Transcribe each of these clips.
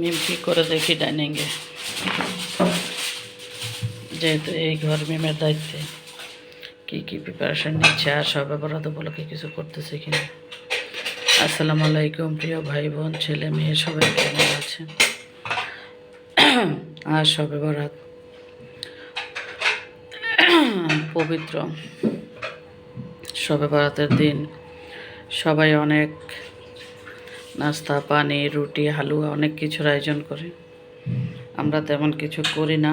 মিমকি করে দেখি ডাইনিংয়ে। যেহেতু এই ঘর মিমের দায়িত্বে। কি কি প্রিপারেশন নিচ্ছে আর সব অপরাধ উপলক্ষে কিছু করতেছে কিনা। আসসালামু আলাইকুম, প্রিয় ভাই বোন ছেলে মেয়ে, সবাই কেমন আছেন? আর সবে বরাত পবিত্র। সবে বরাতের দিন সবাই অনেক নাস্তা, পানি, রুটি, হালুয়া অনেক কিছুর আয়োজন করে। আমরা তেমন কিছু করি না,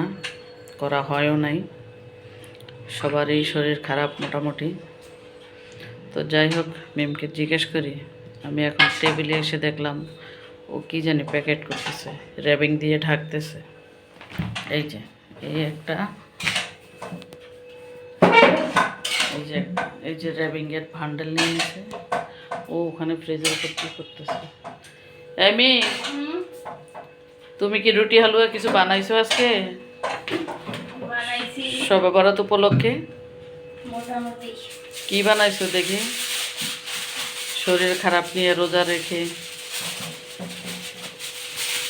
করা হয়ও নাই। সবারই শরীর খারাপ মোটামুটি। তো যাই হোক, মিমকে জিজ্ঞেস করি, আমি এখন টেবিলে এসে দেখলাম, ও কি জানি প্যাকেট করতেছে, র্যাবিং দিয়ে ঢাকতেছে। এই যে, এই একটা, এই যে এই যে র্যাবিংয়ের ভান্ডেল নিয়ে নিছে। ও ওখানে ফ্রিজের উপর কী করতেছে? এমি তুমি কি রুটি হালুয়া কিছু বানাইছো আজকে? সবে বরাত উপলক্ষে? কি বানাইছো দেখি? শরীর খারাপ নিয়ে রোজা রেখে।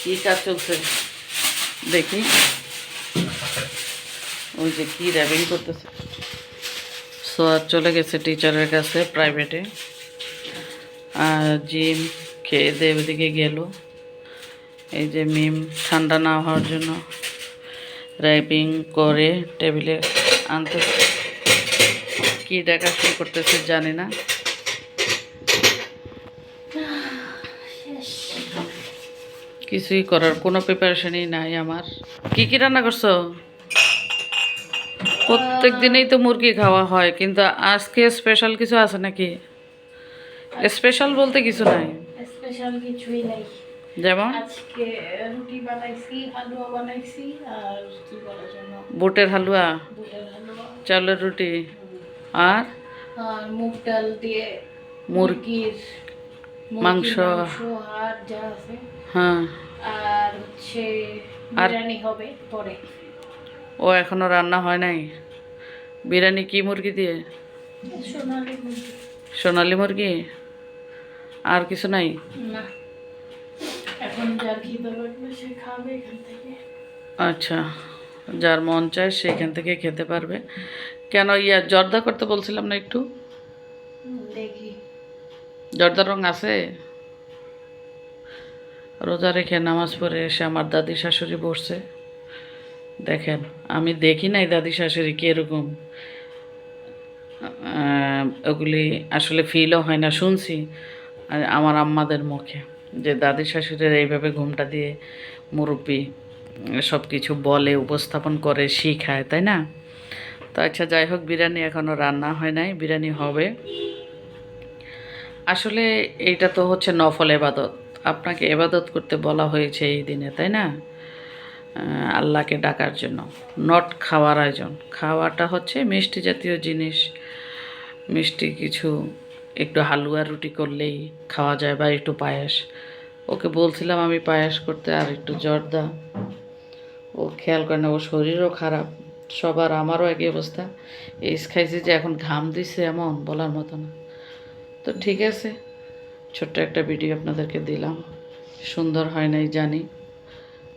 কি কাজ চলছে? দেখি। ওই যে কি র্যাবিং করতেছে। সোয়াদ চলে গেছে টিচারের কাছে প্রাইভেটে আর জিম খেয়ে দিয়ে ওদিকে গেল। এই যে মিম, ঠান্ডা না হওয়ার জন্য র্যাপিং করে টেবিলে আনতে কি দেখা শুরু করতেছে জানি না। কিছুই করার, কোনো প্রিপারেশনই নাই আমার। কি কি রান্না করছ? প্রত্যেক দিনেই তো মুরগি খাওয়া হয়, কিন্তু আজকে স্পেশাল কিছু আছে নাকি? স্পেশাল বলতে কিছু নাই। স্পেশাল কিছুই নাই। যেমন? আজকে রুটি বানাইছি হালুয়া বানাইছি আর কি বলার জন্য? বুটের হালুয়া? বুটের হালুয়া। চালের রুটি? আর? আর মুগ ডাল দিয়ে মুরগি। মুরগির মাংস। আর যা আছে। হ্যাঁ। আর হচ্ছে বিরিয়ানি হবে পরে। ও এখনও রান্না হয় নাই? বিরিয়ানি কি মুরগি দিয়ে? সোনালি মুরগি। সোনালি মুরগি? আর কিছু নাই? না। যার খিদে লাগবে সে এখান থেকে। আচ্ছা যার মন চায় সেখান থেকে খেতে পারবে। কেন ইয়া জর্দা করতে বলছিলাম না একটু? দেখি। জর্দার রং আছে? রোজা রেখে নামাজ পড়ে এসে আমার দাদি শাশুড়ি বসছে। দেখেন আমি দেখি নাই দাদি শাশুড়ি কীরকম। ওগুলি আসলে ফিলও হয় না শুনছি। আমার আম্মাদের মুখে। যে দাদি শাশুড়ির এইভাবে ঘুমটা দিয়ে মুরব্বী সব কিছু বলে, উপস্থাপন করে, শিখায়, তাই না? তো আচ্ছা যাই হোক, বিরিয়ানি এখনও রান্না হয় নাই, বিরিয়ানি হবে। আসলে এইটা তো হচ্ছে নফল এবাদত। আপনাকে এবাদত করতে বলা হয়েছে এই দিনে, তাই না? আল্লাহকে ডাকার জন্য। নট খাওয়ার আয়োজন। খাওয়াটা হচ্ছে মিষ্টি জাতীয় জিনিস। মিষ্টি কিছু একটু হালুয়া রুটি করলেই খাওয়া যায় বা একটু পায়েস। ওকে বলছিলাম আমি পায়েস করতে আর একটু জর্দা। ও খেয়াল করে না ও শরীরও খারাপ। সবার আমারও একই অবস্থা। এইস খাইছে যে এখন ঘাম দিছে এমন বলার মতো না। তো ঠিক আছে, ছোট্ট একটা ভিডিও আপনাদেরকে দিলাম। সুন্দর হয় নাই জানি।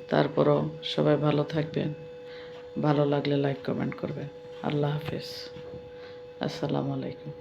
তারপরও সবাই ভালো থাকবেন। ভালো লাগলে লাইক, কমেন্ট করবেন। আল্লাহ হাফিজ। আসসালামু আলাইকুম।